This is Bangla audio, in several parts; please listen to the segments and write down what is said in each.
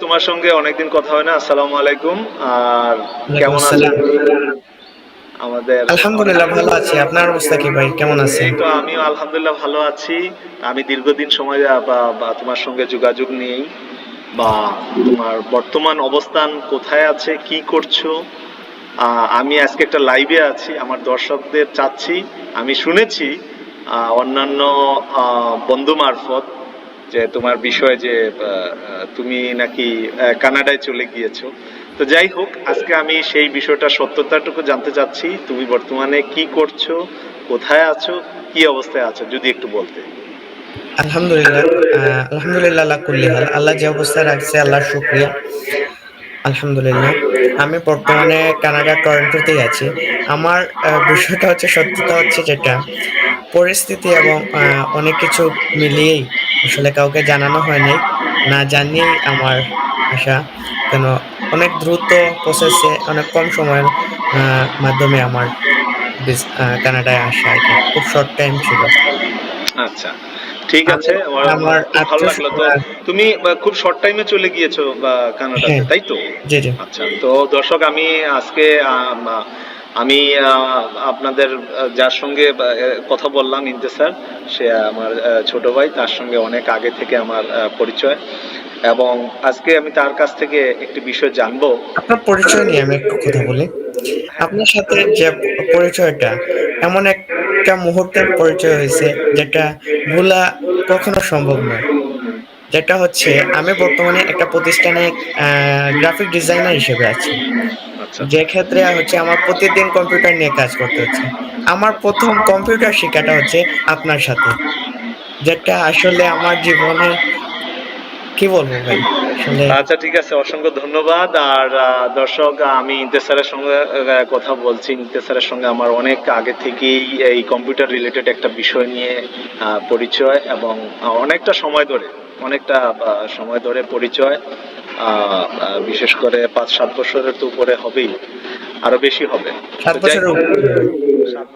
তোমার সঙ্গে অনেকদিন কথা হয় না আসসালামু আলাইকুম। আর কেমন আছেন? আমাদের আলহামদুলিল্লাহ ভালো আছি। আপনার অবস্থা কি ভাই? কেমন আছেন? এই তো আমিও আলহামদুলিল্লাহ ভালো আছি। আমি দীর্ঘদিন সময় বা তোমার সঙ্গে যোগাযোগ নেই। বা তোমার বর্তমান অবস্থান কোথায় আছে? কি করছ? আহ, আমি আজকে একটা লাইভে আছি। আমার দর্শকদের চাচ্ছি। আমি শুনেছি আহ, অন্যান্য বন্ধু মারফত যে তোমার বিষয়ে যে তুমি নাকি কানাডায় চলে গিয়েছো। তো যাই হোক, আজকে আমি সেই বিষয়টা সত্যতাটুকু জানতে চাচ্ছি। তুমি বর্তমানে কি করছ? কোথায় আছো? কি অবস্থায় আছো? যদি একটু বলতে। আলহামদুলিল্লাহ আলহামদুলিল্লাহ আল্লাহ কুল্লি হাল। আল্লাহ যে অবস্থায় রাখছে, আল্লাহর শুক্রিয়া। আলহামদুলিল্লাহ, আমি বর্তমানে কানাডা টরন্টোতেই আছি। আমার বিষয়টা হচ্ছে, সত্যতা হচ্ছে যেটা। পরিস্থিতি এবং অনেক কিছু মিলিয়েই আসলে কাউকে জানানো হয়নি। না জানিয়েই আমার আশা কেন অনেক দ্রুত প্রসেসে অনেক কম সময়ের মাধ্যমে আমার কানাডায় আসা আর কি। খুব শর্ট টাইম ছিল। আচ্ছা ঠিক আছে আমার ভালো লাগল তো। তুমি খুব শর্ট টাইমে চলে গিয়েছো বা কানাডাতে হ্যাঁ। তাই তো? জি জি। আচ্ছা তো দর্শক আমি আজকে আম, আপনাদের যার সঙ্গে কথা বললাম ইন্তেসার সে আমার ছোট ভাই তার সঙ্গে অনেক আগে থেকে আমার পরিচয়। এবং আজকে আমি তার কাছ থেকে একটি বিষয় জানব। আপনার পরিচয় নিয়ে আমি একটু কথা বলি। আপনার সাথে যে পরিচয়টা এমন একটা মুহূর্তের পরিচয় হয়েছে যেটা ভোলা কখনো সম্ভব নয়। যেটা হচ্ছে আমি বর্তমানে একটা প্রতিষ্ঠানে গ্রাফিক ডিজাইনার হিসেবে আছি। আচ্ছা। যে ক্ষেত্রে হচ্ছে আমার প্রতিদিন কম্পিউটার নিয়ে কাজ করতে হচ্ছে। আমার প্রথম কম্পিউটার শেখাটা হচ্ছে আপনার সাথে। যেটা আসলে আমার জীবনে কি বলব ভাই? আচ্ছা ঠিক আছে অসংখ্য ধন্যবাদ। আর দর্শক আমি ইন্তেসারের সঙ্গে কথা বলছি। ইন্তেসারের সঙ্গে আমার অনেক আগে থেকেই এই কম্পিউটার রিলেটেড একটা বিষয় নিয়ে পরিচয় এবং অনেকটা সময় ধরে অনেকটা সময় ধরে পরিচয়। বিশেষ করে পাঁচ সাত বছরের তো উপরে হবেই আরও বেশি হবে। সাত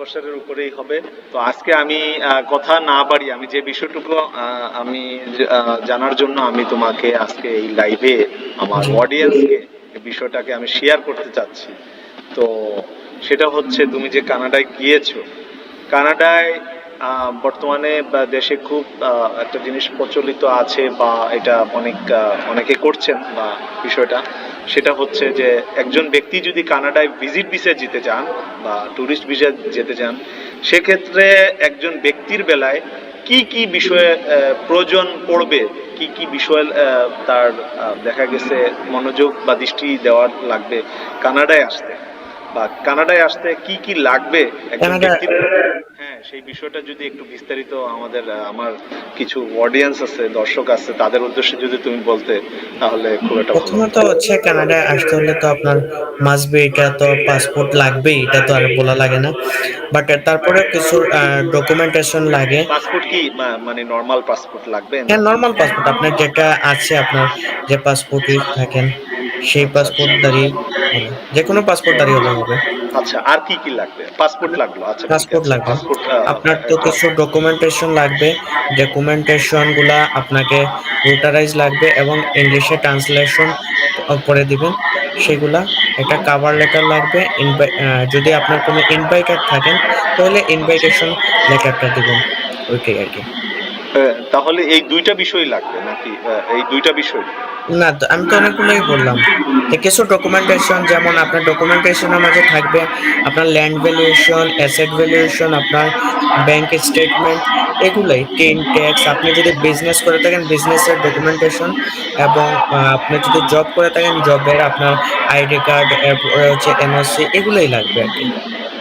বছরের উপরেই হবে। তো আজকে আমি কথা না বাড়ি আমি যে বিষয়টুকু আমি জানার জন্য আমি তোমাকে আজকে এই লাইভে আমার। অডিয়েন্সকে বিষয়টাকে আমি শেয়ার করতে চাচ্ছি। তো সেটা হচ্ছে তুমি যে কানাডায় গিয়েছো কানাডায় বর্তমানে দেশে খুব একটা জিনিস প্রচলিত আছে বা এটা অনেক অনেকে করছেন বা বিষয়টা। সেটা হচ্ছে যে একজন ব্যক্তি যদি কানাডায় ভিজিট ভিসা যেতে চান বা ট্যুরিস্ট ভিসা যেতে চান সেক্ষেত্রে একজন ব্যক্তির বেলায় কি কি বিষয়ে প্রয়োজন পড়বে কি কি বিষয় তার দেখা গেছে মনোযোগ বা দৃষ্টি দেওয়ার লাগবে কানাডায় আসতে বা কানাডায় আসতে কি কি লাগবে একজন ব্যক্তির সেই বিষয়টা যদি একটু বিস্তারিত আমাদের আমার কিছু অডিয়েন্স আছে দর্শক আছে তাদের উদ্দেশ্যে যদি তুমি বলতে তাহলে খুব একটা প্রথমত হচ্ছে কানাডায় আসতে হলে তো আপনার মাসবে এটা তো পাসপোর্ট লাগবেই এটা তো আর বলা লাগে না। বাট তারপরে কিছু ডকুমেন্টেশন লাগে। পাসপোর্ট কি? মানে নর্মাল পাসপোর্ট লাগবে? হ্যাঁ নর্মাল পাসপোর্ট আপনার যেটা আছে আপনার যে পাসপোর্টই থাকেন। সেই পাসপোর্ট দাঁড়িয়ে যে কোনো পাসপোর্ট দাঁড়িয়ে হলে হবে। আচ্ছা আর কি কি লাগবে? পাসপোর্ট লাগল আচ্ছা পাসপোর্ট লাগবে। আপনার তো কিছু ডকুমেন্টেশন লাগবে ডকুমেন্টেশনগুলা আপনাকে রুটারাইজ লাগবে এবং ইংলিশে ট্রান্সলেশন করে দিবেন। সেগুলা একটা কাভার লেটার লাগবে। যদি আপনার কোনো ইনভাইটার থাকেন তাহলে ইনভাইটেশন লেটারটা দিবেন। ওইটাই আর কি। তাহলে এই দুইটা বিষয় লাগবে নাকি? এই দুইটা বিষয়? না, তো আমি তো অনেকগুলোই বললাম। কিছু ডকুমেন্টেশন যেমন আপনার ডকুমেন্টেশনের মাঝে থাকবে আপনার ল্যান্ড ভ্যালুয়েশন অ্যাসেট ভ্যালুয়েশন আপনার ব্যাংক স্টেটমেন্ট এগুলোই। টেন ট্যাক্স আপনি যদি বিজনেস করে থাকেন বিজনেসের ডকুমেন্টেশন এবং আপনি যদি জব করে থাকেন জবের আপনার আইডি কার্ড হচ্ছে এনওসি এগুলোই লাগবে আর কি।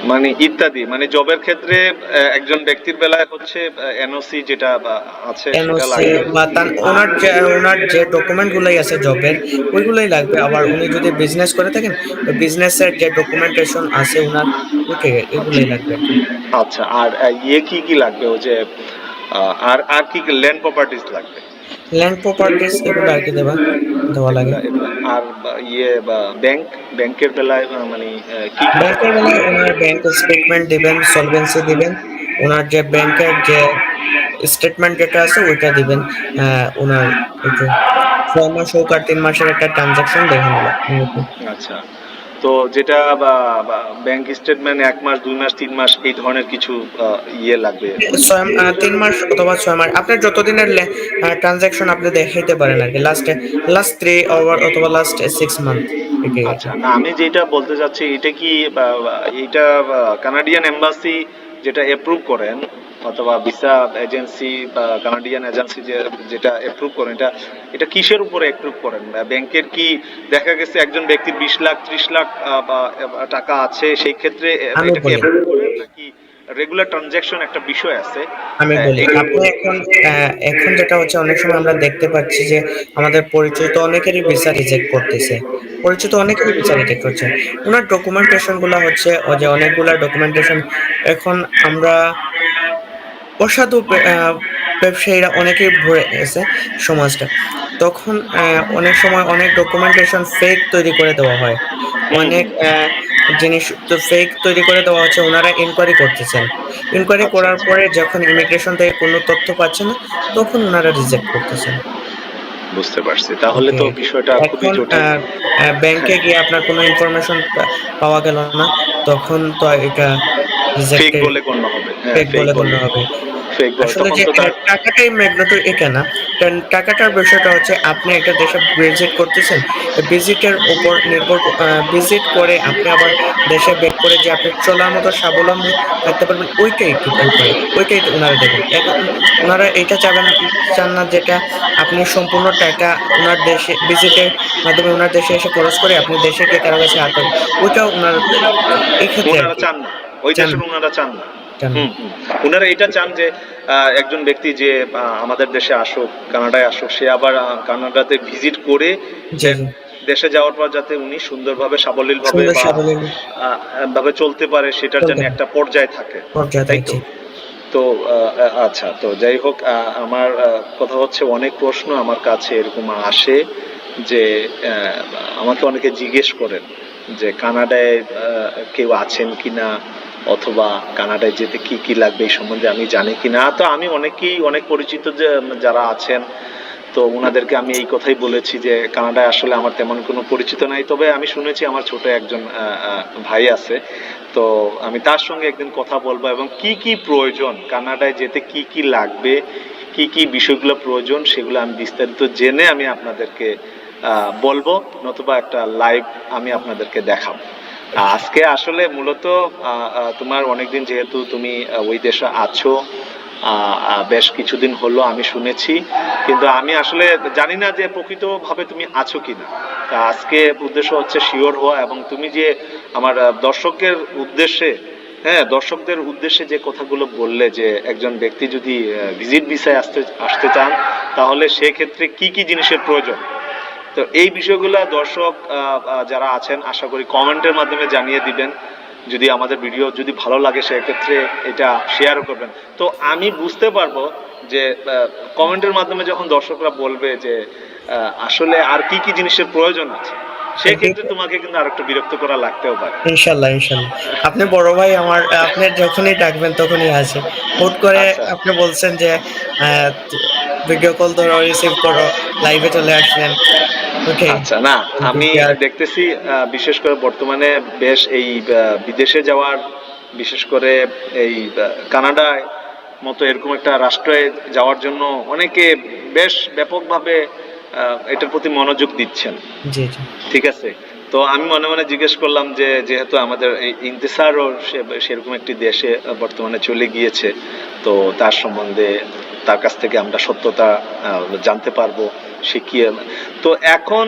মানে ইত্যাদি মানে জবের ক্ষেত্রে একজন ব্যক্তির বেলায় হচ্ছে এনওসি যেটা আছে সেটা এনওসি লাগবে বা তার ওনার যে ওনার যে ডকুমেন্ট গুলাই আছে জবের ওইগুলোই লাগবে। আবার উনি যদি বিজনেস করে থাকেন তো বিজনেসের যে ডকুমেন্টেশন আছে ওনার ওকে এগুলোই লাগবে। আচ্ছা আর ইয়ে কি কি লাগবে? ও যে আর আর কি ল্যান্ড প্রপার্টিজ লাগবে? ল্যান্ড প্রপার্টিস এগুলো আর কি দেবা দেওয়া লাগে। আর ইয়ে বা ব্যাংক ব্যাংকের বেলায় মানে ব্যাংকের বেলায় ওনার ব্যাংক স্টেটমেন্ট দিবেন সলভেন্সি দিবেন ওনার যে ব্যাংকের যে স্টেটমেন্ট যেটা আছে ওইটা দিবেন ওনার ছয় মাস হোক আর তিন মাসের একটা ট্রানজাকশন দেখে নেবেন। আচ্ছা। তো যেটা ব্যাংক স্টেটমেন্ট এক মাস দুই মাস তিন মাস এই ধরনের কিছু ইয়ে লাগবে ছয় তিন মাস অথবা ছয় মাস আপনার যতদিনের ট্রানজাকশন আপনি দেখাইতে পারেন আর কি লাস্ট লাস্ট থ্রি আওয়ার অথবা লাস্ট সিক্স মান্থ। আচ্ছা না আমি যেটা বলতে চাচ্ছি এটা কি এটা কানাডিয়ান এম্বাসি যেটা অ্যাপ্রুভ করেন অথবা ভিসা এজেন্সি বা কানাডিয়ান এজেন্সি যে যেটা অ্যাপ্রুভ করেন এটা এটা কিসের উপরে অ্যাপ্রুভ করেন? ব্যাংকের কি দেখা গেছে একজন ব্যক্তির বিশ লাখ ত্রিশ লাখ টাকা আছে সেই ক্ষেত্রে করেন? নাকি রেগুলার ট্রানজ্যাকশন একটা বিষয় আছে? আমি বলি। আপনি এখন এখন যেটা হচ্ছে অনেক সময় আমরা দেখতে পাচ্ছি যে আমাদের পরিচিত অনেকেরই ভিসা রিজেক্ট করতেছে। পরিচিত অনেকেরই ভিসা রিজেক্ট করছে। ওনার ডকুমেন্টেশনগুলো হচ্ছে যে অনেকগুলা ডকুমেন্টেশন এখন আমরা অসাধু ব্যবসায়ীরা অনেকেই ভরে গেছে সমাজটা। তখন অনেক সময় অনেক ডকুমেন্টেশন ফেক তৈরি করে দেওয়া হয়। অনেক জিনিস তো ফেক তৈরি করে দেওয়া হচ্ছে ওনারা ইনকোয়ারি করতেছেন। ইনকোয়ারি আচ্ছা, করার। পরে যখন ইমিগ্রেশন থেকে কোনো তথ্য পাচ্ছে না তখন ওনারা রিজেক্ট করতেছেন। বুঝতে পারছি। তাহলে তো বিষয়টা খুবই জটিল। ব্যাংকে গিয়ে আপনার কোনো ইনফরমেশন পাওয়া গেল না তখন তো এটা ফেক রিজেক্টেড বলে গণ্য হবে। হ্যাঁ ফেক বলে গণ্য হবে। আসলে যে তো তার আহ, টাকাটাই ম্যাগনেটর এটা না। কারণ টাকাটার বিষয়টা হচ্ছে আপনি একটা দেশে ভিজিট করতেছেন ভিজিটের উপর নির্ভর ভিজিট করে আপনি আবার দেশে বেক করে যে আপনি চলার মতো স্বাবলম্বী থাকতে পারবেন ওইটাই ডিপেন্ড করে। ওইটাই ওনারা ওনারা এটা চাবেন চান না যেটা আপনি সম্পূর্ণ টাকা ওনার দেশে ভিজিটের মাধ্যমে ওনার দেশে এসে খরচ করে আপনি দেশে গিয়ে কারও কাছে হাত ওইটাও ওনার এই ক্ষেত্রে ওনারা চান না। ওই দেশের ওনারা চান না। ওনারা এটা চান যে একজন ব্যক্তি যে আমাদের দেশে আসুক কানাডায় আসুক সে আবার কানাডাতে ভিজিট করে দেশে যাওয়ার পর যাতে উনি সুন্দরভাবে সাবলীল ভাবে চলতে পারে সেটার জন্য একটা পর্যায়ে থাকে। তাই তো? তো আচ্ছা তো যাই হোক আমার কথা হচ্ছে অনেক প্রশ্ন আমার কাছে এরকম আসে যে আমাকে অনেকে জিজ্ঞেস করেন যে কানাডায় কেউ আছেন কিনা? অথবা কানাডায় যেতে কি কি লাগবে এই সম্বন্ধে আমি জানি কিনা। তো আমি অনেকেই, অনেক পরিচিত যে, যারা আছেন, তো ওনাদেরকে আমি এই কথাই বলেছি যে, কানাডায় আসলে আমার তেমন কোনো পরিচিত নাই। তবে আমি শুনেছি আমার ছোট একজন ভাই আছে। তো আমি তার সঙ্গে একদিন কথা বলব এবং কি কি প্রয়োজন, কানাডায় যেতে কি কি লাগবে, কি কি বিষয়গুলো প্রয়োজন, সেগুলো আমি বিস্তারিত জেনে আমি আপনাদেরকে বলব। নতুবা একটা লাইভ আমি আপনাদেরকে দেখাবো। আজকে আসলে মূলত তোমার অনেকদিন যেহেতু তুমি ওই দেশে আছো বেশ কিছুদিন হলো আমি শুনেছি, কিন্তু আমি আসলে জানি না যে প্রকৃতভাবে তুমি আছো কিনা। তা আজকে উদ্দেশ্য হচ্ছে শিওর হওয়া এবং তুমি যে আমার দর্শকের উদ্দেশ্যে হ্যাঁ দর্শকদের উদ্দেশ্যে যে কথাগুলো বললে যে একজন ব্যক্তি যদি ভিজিট ভিসায় আসতে আসতে চান, তাহলে সেক্ষেত্রে কি কি জিনিসের প্রয়োজন? তো এই বিষয়গুলো দর্শক যারা আছেন, আশা করি কমেন্টের মাধ্যমে জানিয়ে দিবেন। যদি আমাদের ভিডিও যদি ভালো লাগে, সেক্ষেত্রে এটা শেয়ার করবেন। তো আমি বুঝতে পারব যে কমেন্টের মাধ্যমে যখন দর্শকরা বলবে যে আসলে আর কি কি জিনিসের প্রয়োজন আছে তোমাকে কিন্তু আর একটু বিরক্ত করা লাগতেও পারে। ইনশাল্লাহ ইনশাল্লাহ। আপনি বড় ভাই আমার আপনি যখনই ডাকবেন তখনই আসে হুট করে আচ্ছা। আপনি বলছেন যে ভিডিও কল ধরো রিসিভ করো লাইভে চলে আসলেন। আচ্ছা না আমি দেখতেছি বিশেষ করে বর্তমানে বেশ এই বিদেশে যাওয়ার বিশেষ করে এই কানাডায় মতো এরকম একটা রাষ্ট্রে যাওয়ার জন্য অনেকে বেশ ব্যাপকভাবে এটার প্রতি মনোযোগ দিচ্ছেন। ঠিক আছে? তো আমি মনে মনে জিজ্ঞেস করলাম যে যেহেতু আমাদের এই ইন্তেসারও সেরকম একটি দেশে বর্তমানে চলে গিয়েছে তো তার সম্বন্ধে তার কাছ থেকে আমরা সত্যতা জানতে পারব। তো এখন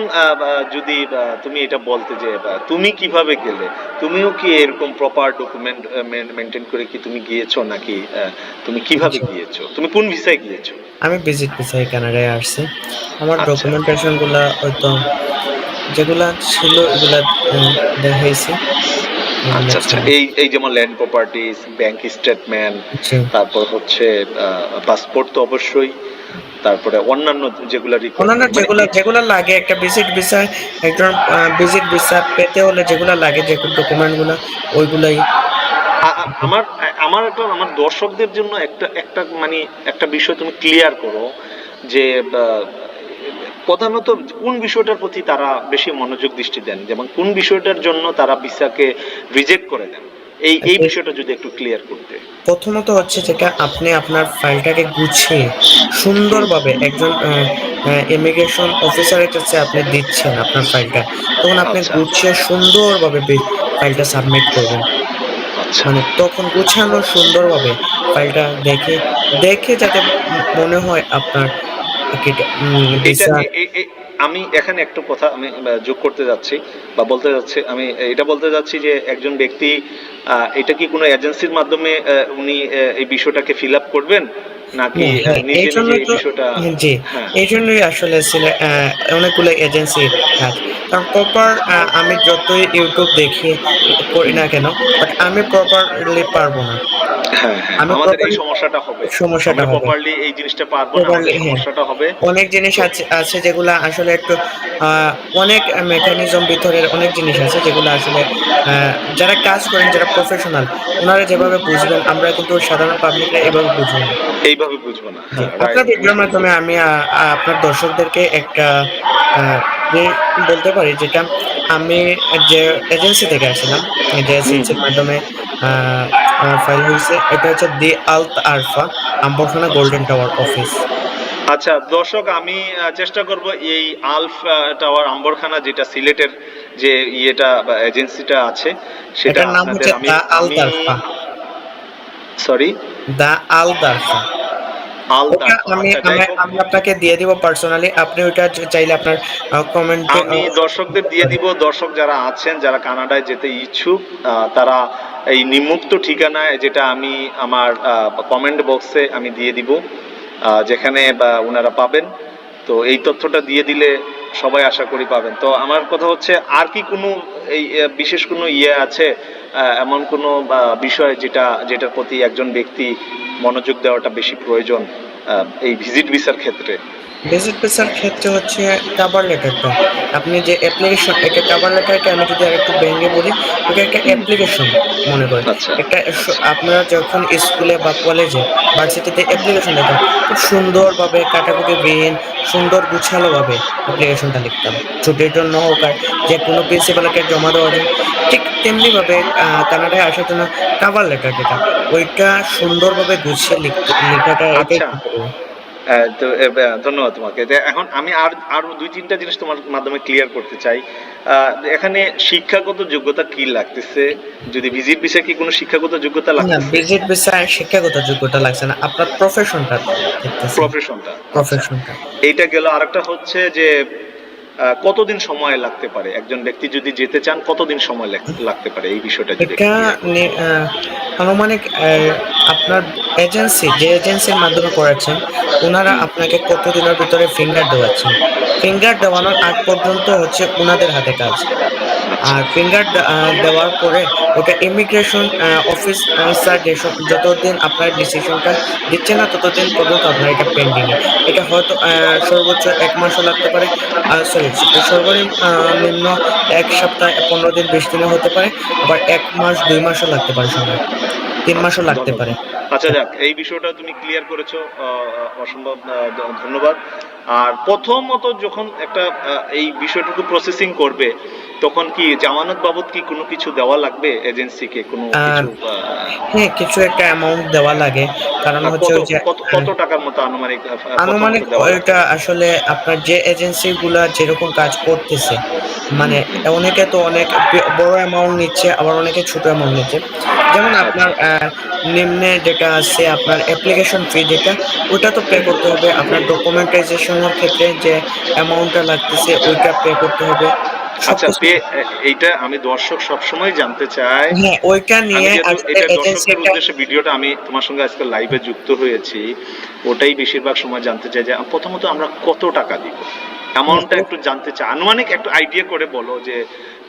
যদি তুমি এটা বলতে যে তুমি কীভাবে গেলে? তুমিও কি এরকম প্রপার ডকুমেন্ট মেনটেন করে কি তুমি গিয়েছো নাকি তুমি কীভাবে গিয়েছো? তুমি কোন ভিসায় গিয়েছো? আমি ভিজিট ভিসায় কানাডায় আসছি। আমার আচ্ছা। হয়তো যেগুলা ছিল এগুলা দেখাইছি। আচ্ছা আচ্ছা। এই এই যেমন ল্যান্ড প্রপার্টিজ ব্যাংক স্টেটমেন্ট তারপর হচ্ছে পাসপোর্ট তো অবশ্যই। তারপরে অন্যান্য যেগুলো অন্যান্য যেগুলা যেগুলা লাগে একটা ভিজিট ভিসা একজন ভিজিট ভিসা পেতে হলে যেগুলা লাগে যে ডকুমেন্টগুলা ওইগুলাই। আমার আমার আমার একটা আমার দর্শকদের জন্য একটা একটা মানে একটা বিষয় তুমি ক্লিয়ার করো যে প্রধানত কোন বিষয়টার প্রতি তারা বেশি মনোযোগ দৃষ্টি দেন? যেমন কোন বিষয়টার জন্য তারা ভিসাকে রিজেক্ট করে দেন? এই এই আচ্ছা। বিষয়টা যদি একটু ক্লিয়ার করতে প্রথমত হচ্ছে যেটা আপনি আপনার ফাইলটাকে গুছিয়ে সুন্দরভাবে একজন ইমিগ্রেশন অফিসারের কাছে আপনি দিচ্ছেন আপনার ফাইলটা তখন আপনি আচ্ছা। গুছিয়ে সুন্দরভাবে ফাইলটা সাবমিট করবেন আচ্ছা মানে তখন গুছানো সুন্দরভাবে ফাইলটা দেখে দেখে যাতে মনে হয় আপনার এটা, আমি এখানে একটু কথা আমি যোগ করতে যাচ্ছি বা বলতে যাচ্ছি আমি এটা বলতে যাচ্ছি যে একজন ব্যক্তি এটা কি কোনো এজেন্সির মাধ্যমে উনি এই বিষয়টাকে ফিল আপ করবেন? নাকি হ্যাঁ, আহ, নিজে নিজে এই বিষয়টা জি। হ্যাঁ। এই জন্যই আসলে সিলে- অনেকগুলো এজেন্সি কাজ কারণ প্রপার আমি যতই ইউটিউব দেখি করি না কেন বাট আমি প্রপারলি পারব না। হ্যাঁ আমাদের এই সমস্যাটা হবে। সমস্যাটা হবে। প্রপারলি এই জিনিসটা পারব না Properly, আমাদের। সমস্যাটা হবে। অনেক জিনিস আছে আছে যেগুলো আসলে একটু অনেক মেকানিজম ভিতরের অনেক জিনিস আছে যেগুলো আসলে যারা কাজ করেন যারা প্রফেশনাল ওনারা যেভাবে বুঝবেন আমরা কিন্তু সাধারণ পাবলিকরা এভাবে বুঝব না। এইভাবে বুঝব না। হ্যাঁ, আপনার. ভিডিওর মাধ্যমে আমি আপনার দর্শকদেরকে একটা বলতে পারি যেটা আমি যে এজেন্সি থেকে আসছিলাম যে এজেন্সির মাধ্যমে ফাইল হয়েছে এটা হচ্ছে দি আলত আরফা আম্বরখানা গোল্ডেন টাওয়ার অফিস আচ্ছা দর্শক আমি চেষ্টা করব এই আলফ টাওয়ার আম্বরখানা যেটা সিলেটের যে ইয়েটা এজেন্সিটা আছে সেটা নাম হচ্ছে দা আল দারফা। সরি? দা আল দারফা। আল আমি আচ্ছা, আমি- আপনাকে দিয়ে দিব পার্সোনালি আপনি ওটা চাইলে আপনার কমেন্টে আমি দর্শকদের দিয়ে দিব দর্শক যারা আছেন যারা কানাডায় যেতে ইচ্ছুক তারা এই নিম্মুক্ত ঠিকানায় যেটা আমি আমার কমেন্ট বক্সে আমি দিয়ে দিব। যেখানে, বা ওনারা পাবেন। তো এই তথ্যটা দিয়ে দিলে সবাই আশা করি পাবেন। তো আমার কথা হচ্ছে, আর কি কোনো এই বিশেষ কোনো ইয়ে আছে এমন কোনো বিষয় যেটা, যেটার প্রতি একজন ব্যক্তি মনোযোগ দেওয়াটা বেশি প্রয়োজন এই ভিজিট ভিসার ক্ষেত্রে? ভিজিট ভিসার ক্ষেত্রে হচ্ছে কাভার লেটারটা আপনি যে অ্যাপ্লিকেশন একটা কাভার লেটারকে আমি যদি আরেকটু ভেঙে বলি ওটা একটা অ্যাপ্লিকেশন মনে করেন। আচ্ছা। একটা আপনারা যখন স্কুলে বা কলেজে ভার্সিটিতে অ্যাপ্লিকেশন লেখেন খুব সুন্দরভাবে কাটাকুটি বিহীন সুন্দর গুছালোভাবে অ্যাপ্লিকেশনটা লিখতাম ছুটির জন্য হোক আর যে কোনো প্রিন্সিপালকে জমা দেওয়া জন্য ঠিক তেমনিভাবে কানাডায় আসার জন্য কাভার লেটার যেটা ওইটা সুন্দরভাবে গুছিয়ে লিখতে লেখাটা এটাই তো ধন্যবাদ তোমাকে। এখন আমি আর আরও দুই তিনটা জিনিস তোমার মাধ্যমে ক্লিয়ার করতে চাই। এখানে শিক্ষাগত যোগ্যতা কি লাগতেছে? যদি ভিজিট ভিসা কি কোনো শিক্ষাগত যোগ্যতা না ভিজিট ভিসা শিক্ষাগত যোগ্যতা লাগছে না। আপনার প্রফেশনটা প্রফেশনটা প্রফেশনটা এইটা গেল আরেকটা হচ্ছে যে কতদিন সময় লাগতে পারে? একজন ব্যক্তি যদি যেতে চান কতদিন সময় লাগ- লাগতে পারে এই বিষয়টা যদি এটা আনুমানিক আপনার এজেন্সি যে এজেন্সির মাধ্যমে করাচ্ছেন ওনারা আপনাকে কতদিনের ভিতরে ফিঙ্গার দেওয়াচ্ছেন? ফিঙ্গার দেওয়ানোর আগ পর্যন্ত হচ্ছে ওনাদের হাতে কাজ। আর ফিঙ্গার দেওয়ার পরে ওটা ইমিগ্রেশন অফিস স্যার যেসব যতদিন আপনার ডিসিশনটা দিচ্ছে না, ততদিন পর্যন্ত আপনার এটা পেন্ডিং এটা হয়তো সর্বোচ্চ এক মাসও লাগতে পারে সরি সর্বনিম্ন এক সপ্তাহ, পনেরো দিন, বিশ দিনও হতে পারে, আবার এক মাস, দুই মাসও লাগতে পারে সময়। তিন মাসও লাগতে পারে। আচ্ছা যাক এই বিষয়টা তুমি ক্লিয়ার করেছ অসম্ভব ধন্যবাদ। আর প্রথমত যখন একটা এই বিষয়টুকু প্রসেসিং করবে তখন কি জামানত বাবদ কি কোনো কিছু দেওয়া লাগবে এজেন্সিকে কোনো কিছু হ্যাঁ কিছু একটা অ্যামাউন্ট দেওয়া লাগে। কারণ হচ্ছে যে কত টাকার মতো আনুমানিক আনুমানিক? ওইটা আসলে আপনার যে এজেন্সি গুলা যেরকম কাজ করতেছে মানে অনেকে তো অনেক বড় অ্যামাউন্ট নিচ্ছে আবার অনেকে ছোট অ্যামাউন্ট নিচ্ছে। যেমন আপনার নিম্নে যেটা আছে আপনার অ্যাপ্লিকেশন ফি যেটা ওটা তো পে করতে হবে। আপনার ডকুমেন্টাইজেশনের ক্ষেত্রে যে অ্যামাউন্টটা লাগতেছে ওইটা পে করতে হবে। আচ্ছা পে এইটা আমি দর্শক সবসময় জানতে চাই। হ্যাঁ ওইটা নিয়ে এটা দর্শকদের উদ্দেশ্যে ভিডিওটা আমি তোমার সঙ্গে আজকে লাইভে যুক্ত হয়েছি ওটাই বেশিরভাগ সময় জানতে চাই যে প্রথমত আমরা কত টাকা দিব? অ্যামাউন্টটা একটু জানতে চাই। আনুমানিক একটু আইডিয়া করে বলো যে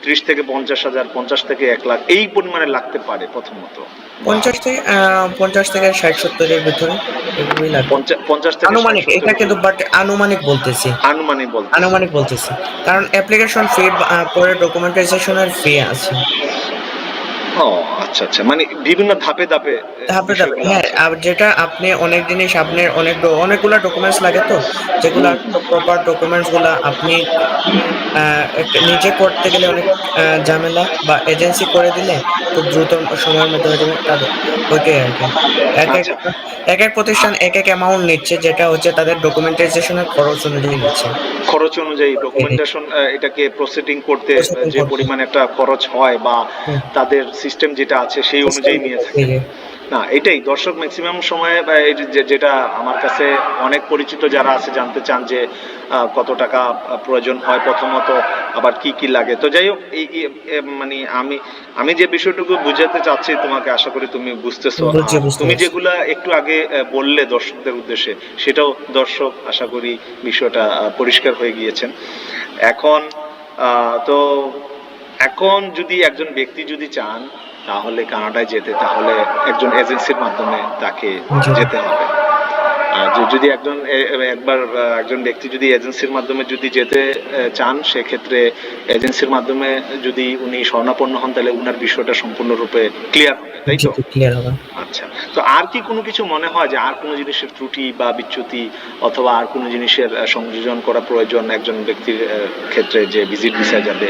ত্রিশ থেকে পঞ্চাশ হাজার পঞ্চাশ থেকে এক লাখ এই পরিমাণে লাগতে পারে প্রথমত। পঞ্চাশ থেকে পঞ্চাশ থেকে ষাট সত্তরের ভিতরে পঞ্চাশ থেকে আনুমানিক এটা কিন্তু বাট আনুমানিক বলতেছি। আনুমানিক বলতে আনুমানিক বলতেছি। কারণ অ্যাপ্লিকেশন ফি পরে ডকুমেন্টাইজেশনের ফি আছে। ও আচ্ছা আচ্ছা। মানে বিভিন্ন ধাপে ধাপে ধাপে ধাপে হ্যাঁ আর যেটা আপনি অনেক জিনিস আপনার অনেক অনেকগুলা ডকুমেন্টস লাগে তো। যেগুলা প্রপার ডকুমেন্টসগুলা আপনি নিজে করতে গেলে অনেক ঝামেলা বা এজেন্সি করে দিলে খুব দ্রুত সময়ের মধ্যে হয়ে যাবে তাদের ওইটাই আর কি। এক এক আচ্ছা। এক এক প্রতিষ্ঠান এক এক অ্যামাউন্ট নিচ্ছে যেটা হচ্ছে তাদের ডকুমেন্টাইজেশনের খরচ অনুযায়ী নিচ্ছে। খরচ অনুযায়ী ডকুমেন্টেশন এটাকে প্রসিডিং করতে যে। পরিমাণ একটা খরচ হয় বা তাদের সিস্টেম যেটা আছে সেই অনুযায়ী নিয়ে থাকে। না এটাই। দর্শক ম্যাক্সিমাম সময় বা এই যে- যেটা আমার কাছে অনেক পরিচিত যারা আছে জানতে চান যে কত টাকা প্রয়োজন হয় প্রথমত আবার কি কি লাগে। তো যাই হোক এই মানে আমি আমি যে বিষয়টুকু বুঝাতে চাচ্ছি তোমাকে আশা করি তুমি বুঝতেছো। তুমি। যেগুলা একটু আগে বললে দর্শকদের উদ্দেশ্যে সেটাও দর্শক আশা করি বিষয়টা পরিষ্কার হয়ে গিয়েছেন। এখন আহ, তো এখন যদি একজন ব্যক্তি যদি চান তাহলে কানাডায় যেতে তাহলে একজন এজেন্সির মাধ্যমে তাকে যেতে হবে। আর যদি একজন একবার একজন ব্যক্তি যদি এজেন্সির মাধ্যমে যদি যেতে চান সেক্ষেত্রে এজেন্সির মাধ্যমে যদি উনি স্বর্ণাপন্ন হন তাহলে উনার বিষয়টা সম্পূর্ণরূপে ক্লিয়ার হবে তাই তো? ক্লিয়ার হবে। আচ্ছা। তো আর কি কোনো কিছু মনে হয় যে আর কোনো জিনিসের ত্রুটি বা বিচ্যুতি অথবা আর কোনো জিনিসের সংযোজন করা প্রয়োজন একজন ব্যক্তির ক্ষেত্রে যে ভিজিট ভিসা যাবে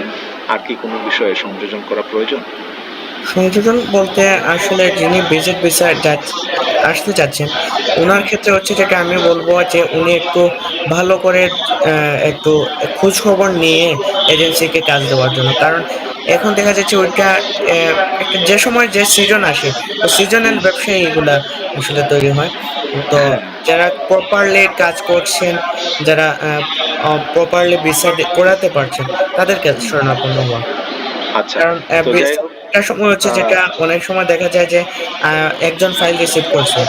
আর কি কোনো বিষয়ে সংযোজন করা প্রয়োজন? সংযোজন বলতে আসলে যিনি ভিজিট ভিসা আসতে চাচ্ছেন ওনার ক্ষেত্রে হচ্ছে যেটা আমি বলব যে উনি একটু ভালো করে একটু খোঁজ খবর নিয়ে এজেন্সিকে কাজ দেওয়ার জন্য। কারণ এখন দেখা যাচ্ছে ওইটা একটা যে সময় যে সিজন আসে তো সিজনাল ব্যবসায়ী এগুলা আসলে তৈরি হয়। তো যারা প্রপারলি কাজ করছেন যারা প্রপারলি ভিসা করাতে পারছেন তাদেরকে শরণাপন্ন হওয়া। আচ্ছা কারণ একটা সময় হচ্ছে যেটা অনেক সময় দেখা যায় যে একজন ফাইল রিসিভ করছে।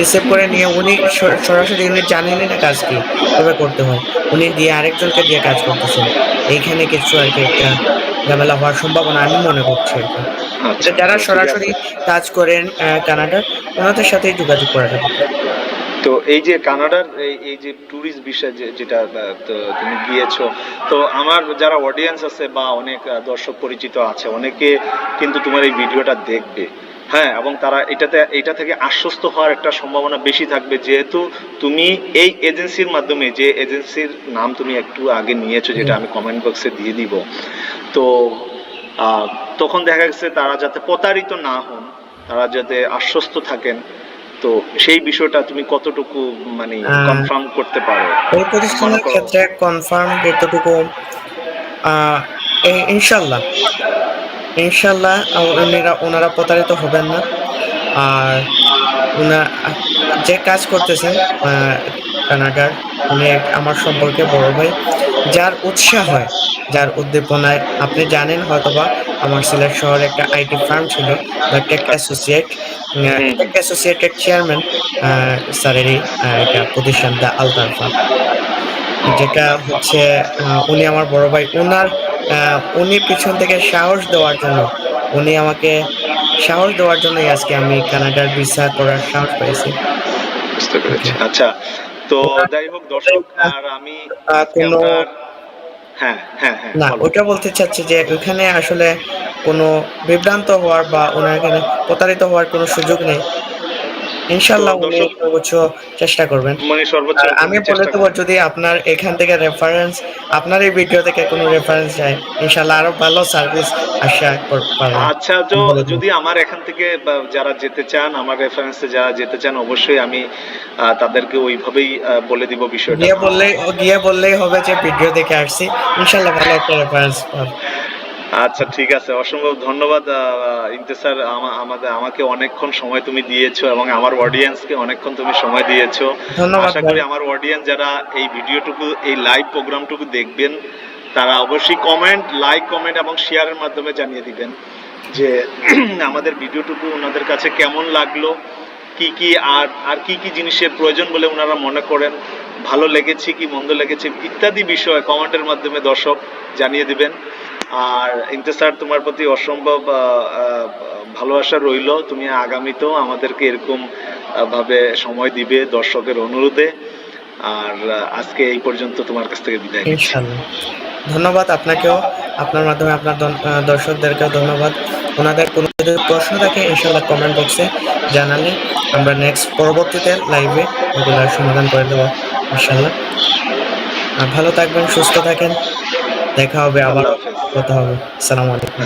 রিসিভ করে নিয়ে উনি সরাসরি উনি জানেনই না কাজ কি কীভাবে করতে হয়। উনি দিয়ে আরেকজনকে দিয়ে কাজ করতেছেন এইখানে কিছু আর কি একটা ঝামেলা হওয়ার সম্ভাবনা আমি মনে করছি আচ্ছা যারা সরাসরি কাজ করেন কানাডার ওনাদের সাথেই যোগাযোগ করা যাবে। তো এই যে কানাডার এই যে ট্যুরিস্ট বিষয় যেটা তুমি গিয়েছো তো আমার যারা অডিয়েন্স আছে বা অনেক দর্শক পরিচিত আছে অনেকে কিন্তু তোমার এই ভিডিওটা দেখবে। হ্যাঁ এবং তারা এটাতে এটা থেকে আশ্বস্ত হওয়ার একটা সম্ভাবনা বেশি থাকবে যেহেতু তুমি এই এজেন্সির মাধ্যমে যে এজেন্সির নাম তুমি একটু আগে নিয়েছো যেটা আমি কমেন্ট বক্সে দিয়ে দিব। তো তখন দেখা গেছে তারা যাতে প্রতারিত না হন তারা যাতে আশ্বস্ত থাকেন তো সেই বিষয়টা তুমি কতটুকু মানে কনফার্ম করতে পারো? ওই প্রতিষ্ঠানের ক্ষেত্রে কনফার্ম যতটুকু ইনশাল্লাহ ইনশাল্লাহ ওনারা ওনারা প্রতারিত হবেন না। আর ওনার যে কাজ করতেছেন কানাডার উনি এক আমার সম্পর্কে বড় ভাই যার উৎসাহ হয় যার উদ্দীপনায়। আপনি জানেন হয়তোবা আমার সিলেট শহরে একটা আইটি ফার্ম ছিল the tech associate. Tech associated chairman স্যারেরই একটা প্রতিষ্ঠান দ্য আলতারফা যেটা হচ্ছে উনি আমার বড় ভাই। ওনার উনি পিছন থেকে সাহস দেওয়ার জন্য উনি আমাকে সাহস দেওয়ার জন্যই আজকে আমি কানাডার ভিসা করার সাহস পেয়েছি বুঝতে পেরেছি। আচ্ছা তো যাই হোক দর্শক আর আমি কোনো- হ্যাঁ হ্যাঁ হ্যাঁ না। ওটা বলতে চাচ্ছি যে ওখানে আসলে কোনো বিভ্রান্ত হওয়ার বা ওনার এখানে প্রতারিত হওয়ার কোনো সুযোগ নেই ইনশাল্লাহ তো উনি সর্বোচ্চ চেষ্টা করবেন। সর্বোচ্চ আমি বলে দেবো যদি আপনার এখান থেকে রেফারেন্স আপনার এই ভিডিও থেকে কোনো রেফারেন্স যায় ইনশাল্লাহ আরও ভালো সার্ভিস আশা কর- পাবেন। আচ্ছা তো। যদি আমার এখান থেকে যারা যেতে চান আমার রেফারেন্সে যারা যেতে চান অবশ্যই আমি তাদেরকে ওইভাবেই বলে দিব বিষয়টা। গিয়ে বললেই গিয়ে বললেই হবে যে ভিডিও দেখে আসছি। ইনশাল্লাহ ভালো একটা রেফারেন্স পাবেন আচ্ছা ঠিক আছে। অসম্ভব ধন্যবাদ আমা- আমাদের আমাকে অনেকক্ষণ সময় তুমি দিয়েছ এবং আমার অডিয়েন্সকে অনেকক্ষণ তুমি সময় দিয়েছ। আশা করি আমার অডিয়েন্স যারা এই ভিডিওটুকু এই লাইভ প্রোগ্রামটুকু দেখবেন তারা অবশ্যই কমেন্ট লাইক কমেন্ট এবং শেয়ারের মাধ্যমে জানিয়ে দিবেন যে আমাদের ভিডিওটুকু ওনাদের কাছে কেমন লাগল কি কি আর আর কি কি জিনিসের প্রয়োজন বলে ওনারা মনে করেন ভালো লেগেছে কি মন্দ লেগেছে ইত্যাদি বিষয় কমেন্টের মাধ্যমে দর্শক জানিয়ে দিবেন। আর ইন্তেসার, তোমার প্রতি অসম্ভব ভালোবাসা রইল। তুমি আগামীতেও আমাদেরকে এরকম ভাবে সময় দিবে দর্শকের অনুরোধে। আর আজকে এই পর্যন্ত তোমার কাছ থেকে বিদায় ধন্যবাদ আপনাকেও। আপনার মাধ্যমে আপনার দর্শকদেরকেও ধন্যবাদ। ওনাদের কোনো যদি প্রশ্ন থাকে, ইনশাল্লাহ কমেন্ট বক্সে জানালে আমরা নেক্সট পরবর্তীতে লাইভে ওগুলোর সমাধান করে দেবো, ইনশাল্লাহ। আর ভালো থাকবেন, সুস্থ থাকেন। দেখা হবে আবার কথা হবে। আসসালামু আলাইকুম।